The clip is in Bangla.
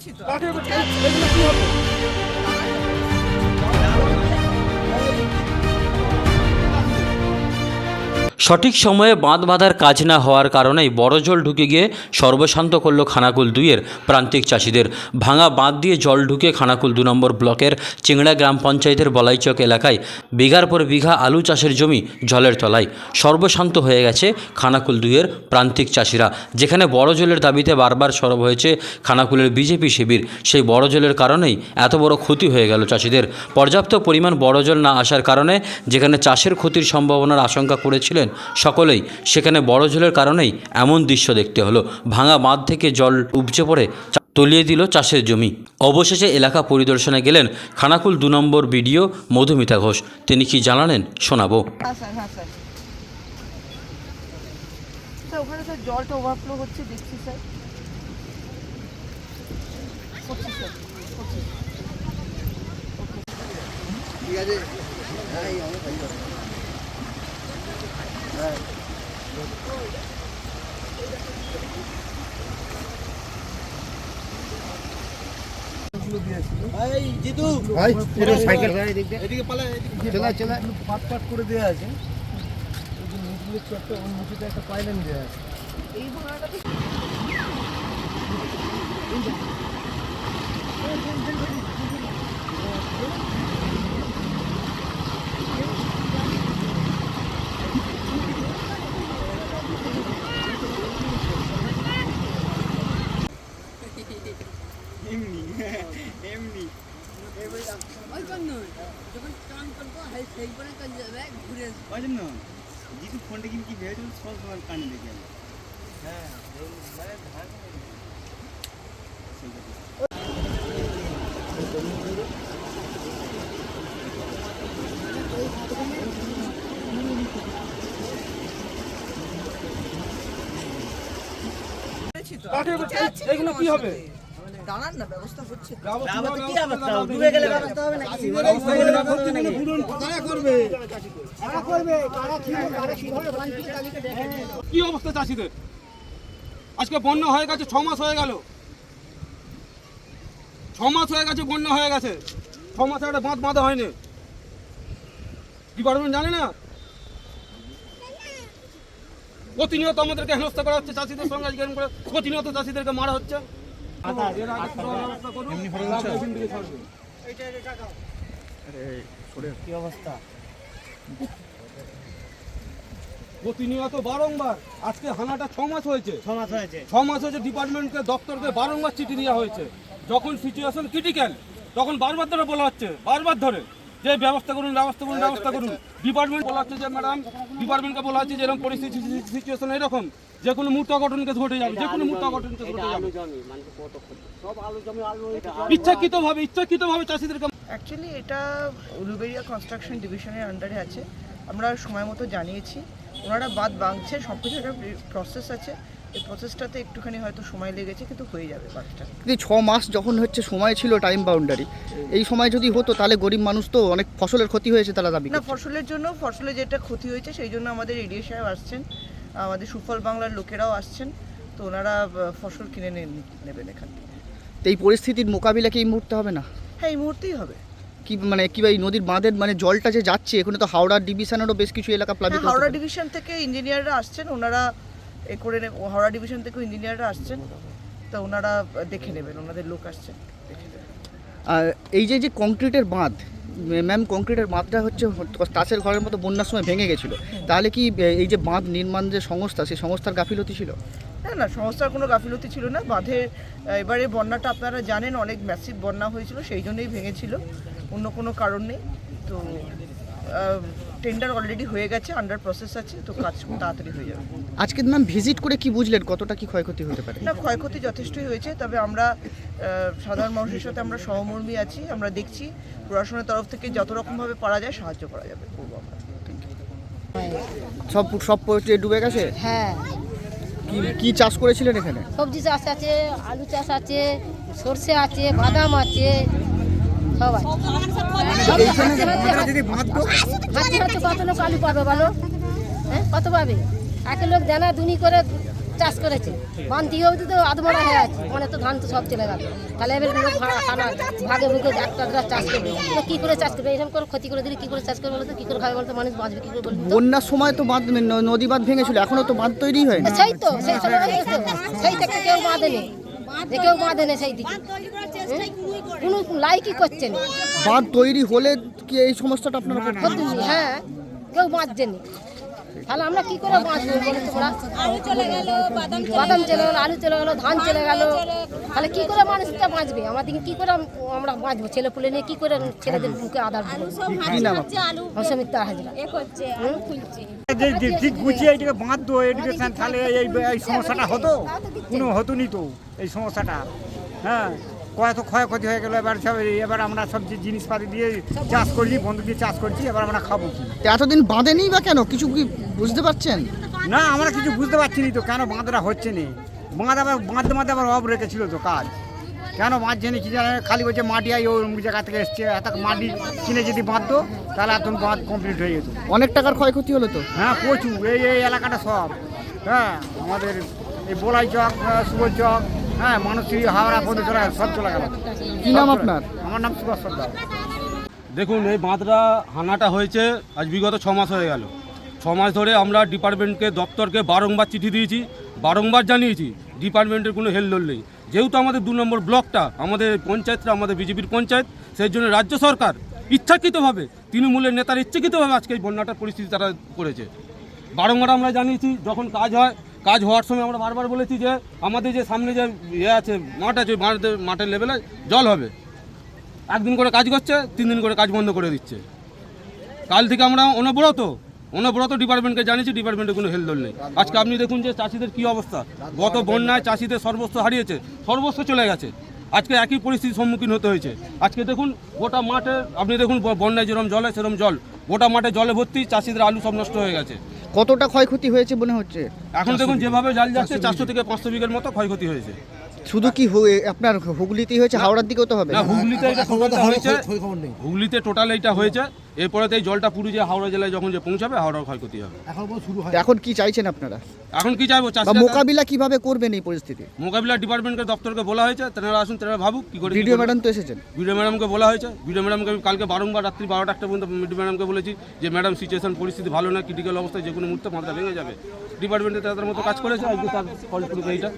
করেছি তো। সঠিক সময়ে বাঁধ বাঁধার কাজ না হওয়ার কারণেই বড় জল ঢুকে গিয়ে সর্বশান্ত করল খানাকুল দুইয়ের প্রান্তিক চাষিদের। ভাঙা বাঁধ দিয়ে জল ঢুকে খানাকুল দু নম্বর ব্লকের চিংড়া গ্রাম পঞ্চায়েতের বলাইচক এলাকায় বিঘার পর বিঘা আলু চাষের জমি জলের তলায়। সর্বশান্ত হয়ে গেছে খানাকুল দুইয়ের প্রান্তিক চাষিরা, যেখানে বড় জলের দাবিতে বারবার সরব হয়েছে খানাকুলের বিজেপি শিবির। সেই বড় জলের কারণেই এত বড় ক্ষতি হয়ে গেল চাষিদের। পর্যাপ্ত পরিমাণ বড় জল না আসার কারণে, যেখানে চাষের ক্ষতির সম্ভাবনার আশঙ্কা করেছিলেন সকলেই সেখানে বড় জলের কারণেই এমন দৃশ্য দেখতে হলো। ভাঙা বাঁধ থেকে জল উপচে পড়ে তলিয়ে দিল চাষের জমি। অবশেষে এলাকা পরিদর্শনে গেলেন খানাকুল দু নম্বর বিডিও মধুমিতা ঘোষ। তিনি কি জানালেন? শোনাবো। হ্যাঁ স্যার হ্যাঁ ওখানে স্যার জলটা ওভারফ্লো হচ্ছে দেখছি স্যার। স্যার করছি ভাই এটা সাইকেল এদিকে পালা চলা চলা পাট পাট করে দেওয়া আছে চটটা ওর একটা পাইলেন দেওয়া আছে এই ভাঙাটা তো ওই জন্য যখন চান হয় করে কাজ যাবে ঘুরে। ওই জন্য জিতু ফোনটা কিন্তু কি ভেবেছিল? সব সময় কানে দেখে আমি নিচে এগুলো কি হবে? দাঁড়ান না ব্যবস্থা হচ্ছে। ডুবে গেলে ব্যবস্থা হবে নাকি? কি অবস্থা চাষিদের? আজকে বন্যা হয়ে গেছে ছ মাস হয়ে গেল। ছ মাস হয়ে গেছে বন্যা হয়ে গেছে। ছ মাসে একটা বাঁধ বাঁধা হয়নি। ডিপার্টমেন্ট জানে না? প্রতিনিয়ত আমাদেরকে হেনস্থা করা হচ্ছে চাষিদের সঙ্গে আজকে প্রতিনিয়ত চাষিদেরকে মারা হচ্ছে। প্রতিনিয়ত বারংবার। আজকে হানাটা ছ মাস হয়েছে। ছ মাস হয়েছে। ছ মাস হয়েছে ডিপার্টমেন্টকে দপ্তরকে বারংবার চিঠি দেওয়া হয়েছে। যখন সিচুয়েশন ক্রিটিক্যাল তখন বারবার ধরে বলা হচ্ছে বারবার ধরে। যে ব্যবস্থা করুন ব্যবস্থা করুন ব্যবস্থা করুন। ডিপার্টমেন্ট বলা হচ্ছে যে ম্যাডাম ডিপার্টমেন্টকে বলা হচ্ছে যে এরকম পরিস্থিতি সিচুয়েশন এরকম, যে কোনো মূর্ত অঘটন কেস ঘটে যাবে, যে কোনো মুহূর্ত অঘটন কেস ঘটে যাবে। ইচ্ছাকৃতভাবে ইচ্ছাকৃতভাবে চাষিদেরকে অ্যাকচুয়ালি এটা উলুবেড়িয়া কনস্ট্রাকশন ডিভিশনের আন্ডারে আছে। আমরা সময় মতো জানিয়েছি। ওনারা বাদ বাঁধছে সব কিছু একটা প্রসেস আছে। এই প্রসেসটাতে একটুখানি হয়তো সময় লেগেছে কিন্তু হয়ে যাবে বাদটা কিন্তু ছ মাস যখন হচ্ছে সময় ছিল টাইম বাউন্ডারি এই সময় যদি হতো তাহলে গরিব মানুষ তো অনেক ফসলের ক্ষতি হয়েছে তারা দাবি না। ফসলের জন্য ফসলে যেটা ক্ষতি হয়েছে সেই জন্য আমাদের এডিএ সাহেব আসছেন আমাদের সুফল বাংলার লোকেরাও আসছেন তো ওনারা ফসল কিনে নেবেন এখান থেকে। তো এই পরিস্থিতির মোকাবিলা কি এই মুহূর্তে হবে না? হ্যাঁ এই মুহূর্তেই হবে। কি মানে কি ভাই নদীর বাঁধের মানে জলটা যে যাচ্ছে এখানে তো হাওড়া ডিভিশনেরও বেশ কিছু এলাকা প্লাবিত হ্যাঁ হাওড়া ডিভিশন থেকে ইঞ্জিনিয়াররা আসছেন ওনারা এ করে হাওড়া ডিভিশন থেকেও ইঞ্জিনিয়াররা আসছেন তো ওনারা দেখে নেবেন ওনাদের লোক আসছেন আর এই যে যে কংক্রিটের বাঁধ ম্যাম কংক্রিটের বাঁধটা হচ্ছে তাসের ঘরের মতো বন্যার সময় ভেঙে গেছিল। তাহলে কি এই যে বাঁধ নির্মাণ যে সংস্থা সেই সংস্থার গাফিলতি ছিল? না না সংস্থার কোনো গাফিলতি ছিল না। বাঁধের আহ, এবারে বন্যাটা আপনারা জানেন অনেক ম্যাসিভ বন্যা হয়েছিল সেই জন্যই ভেঙেছিল। অন্য কোনো কারণ নেই। তো টেন্ডার অলরেডি হয়ে গেছে আন্ডার প্রসেস আছে তো কাজ খুব তাড়াতাড়ি হয়ে যাবে। আজকে ম্যাম ভিজিট করে কি বুঝলেন? কতটা কি ক্ষয়ক্ষতি হতে পারে? না ক্ষয়ক্ষতি যথেষ্টই হয়েছে তবে আমরা সাধারণ মানুষের সাথে আমরা সহমর্মী আছি আমরা দেখছি প্রশাসনের তরফ থেকে যত রকমভাবে পারা যায় সাহায্য করা যাবে। করব আমরা। সব সব পড়ে ডুবে গেছে? হ্যাঁ। কি কি চাষ করেছিলেন এখানে? সবজি চাষ আছে আলু চাষ আছে সর্ষে আছে বাদাম আছে। সব আছে সব হাতে হাতে হাতে হাতে কত লোক আলু পাবে হ্যাঁ কত পাবে লোক দানা করে চাষ করেছে তো আছে মানে তো ধান তো সব তাহলে চাষ করবে কি করে চাষ করবে এরকম করে ক্ষতি করে কি করে চাষ করবে কি করে খাবে বলতো মানুষ বাঁচবে বন্যার সময় তো বাঁধ নদী বাঁধ ভেঙেছিল, এখনও তো বাঁধ তৈরি হয় সেই তো, সেই সময় সেই থেকে কেউ বাঁধেনি। যে কেউ বাঁধেনি সেই দিকে। কোনো লাইকই করছে না। বাঁধ তৈরি হলে কি এই সমস্যাটা আপনারা? হতুনি, হ্যাঁ কেউ বাঁচছেনি তাহলে আমরা কি করে বাঁচবো বলো তোমরা? আলু চলে গেল বাদাম চলে গেলো। আলু চলে গেলো ধান চলে গেলো। তাহলে কি করে মানুষটা বাঁচবে? আমাদেরকে কি করে আমরা বাঁচবো? ছেলে পুলে নিয়ে কি করে ছেলেদের মুখে আধার অসমিতা হাজরা। ঠিক গুছিয়ে বাঁধতো এডুকেশন তাহলে এই এই সমস্যাটা হতো? কোনো হতো নি তো এই সমস্যাটা? হ্যাঁ? কত ক্ষয়ক্ষতি হয়ে গেল এবার সব এবার আমরা সব যে জিনিসপাতি দিয়ে চাষ করছি বন্ধু দিয়ে চাষ করছি এবার আমরা খাব কি? তো এতদিন বাঁধেনি বা কেন? কিছু কি বুঝতে পারছেন? না আমরা কিছু বুঝতে পারছি না তো কেন বাঁধটা হচ্ছে না? বাঁধ আবার বাঁধতে বাঁধতে আবার অফ রেখেছিল তো কাজ। কেন বাঁধছে না কি জানে? খালি বলছে মাটি আই ওই জায়গা থেকে এসছে এত মাটি কিনে যদি বাঁধতো তাহলে এখন বাঁধ কমপ্লিট হয়ে যেত। অনেক টাকার ক্ষয়ক্ষতি হলো তো? হ্যাঁ প্রচুর। এই এই এলাকাটা সব। হ্যাঁ আমাদের এই বোলাই চক সুবল চক হ্যাঁ মানুষী হাওড়া পর্যন্ত চলে সব চলে গেল। কি নাম আপনার? আমার নাম সুভাষ সর্দার। দেখুন এই বাঁধটা হানাটা হয়েছে আজ বিগত ছ মাস হয়ে গেল। ছ মাস ধরে আমরা ডিপার্টমেন্টকে দপ্তরকে বারংবার চিঠি দিয়েছি। বারংবার জানিয়েছি, ডিপার্টমেন্টের কোনো হেলদোল নেই। যেহেতু আমাদের দু নম্বর ব্লকটা, আমাদের পঞ্চায়েতটা আমাদের বিজেপির পঞ্চায়েত, সেই জন্য রাজ্য সরকার ইচ্ছাকৃতভাবে, তৃণমূলের নেতার ইচ্ছাকৃতভাবে আজকে এই বন্যাটার পরিস্থিতি তারা করেছে। বারংবার আমরা জানিয়েছি, যখন কাজ হয়, কাজ হওয়ার সময় আমরা বারবার বলেছি যে, আমাদের যে সামনে যে ইয়ে আছে, মাঠ আছে মাঠের লেভেলে জল হবে। একদিন করে কাজ করছে, তিন দিন করে কাজ বন্ধ করে দিচ্ছে। কাল থেকে আমরা অনবরত অনবরত ডিপার্টমেন্টকে জানিয়েছি ডিপার্টমেন্টে কোনো হেলদোল নেই। আজকে আপনি দেখুন যে চাষিদের কী অবস্থা। গত বন্যায় চাষিদের সর্বস্ব হারিয়েছে সর্বস্ব চলে গেছে। আজকে একই পরিস্থিতির সম্মুখীন হতে হয়েছে। আজকে দেখুন গোটা মাঠে আপনি দেখুন বন্যায় যেরকম জলে সেরকম জল। গোটা মাঠে জলে ভর্তি চাষিদের আলু সব নষ্ট হয়ে গেছে। কতটা ক্ষয়ক্ষতি হয়েছে মনে হচ্ছে? এখন দেখুন যেভাবে জাল যাচ্ছে চারশো থেকে পাঁচশো বিঘের মতো ক্ষয়ক্ষতি হয়েছে। শুধু কি হয়ে- আপনার হুগলিতেই হয়েছে? হাওড়ার দিকেও তো হবে না হুগলিতে এটা হয়েছে। হুগলিতে টোটাল এইটা হয়েছে। এরপরেতে এই জলটা পুরো যে হাওড়া জেলায় যখন যে পৌঁছাবে হাওড়ার ক্ষয়ক্ষতি হবে। তো এখন কি চাইছেন আপনারা? এখন কি চাইব? মোকাবিলা কীভাবে করবেন এই পরিস্থিতি? মোকাবিলা ডিপার্টমেন্টের দপ্তরকে বলা হয়েছে। তেনারা আসুন তেনারা ভাবুক কি করে ভিডিও ম্যাডাম তো এসেছেন। ভিডিও ম্যাডামকে বলা হয়েছে। ভিডিও ম্যাডামকে আমি কালকে বারংবার রাত্রি বারোটা একটা পর্যন্ত ভিডিও ম্যাডামকে বলেছি যে ম্যাডাম সিচুয়েশন পরিস্থিতি ভালো না ক্রিটিক্যাল অবস্থায় যে কোনো মুহূর্তে মাথা ভেঙে যাবে। ডিপার্টমেন্টে তাদের মতো কাজ করেছে? আজকে তার ফলস্বরূপ এইটা।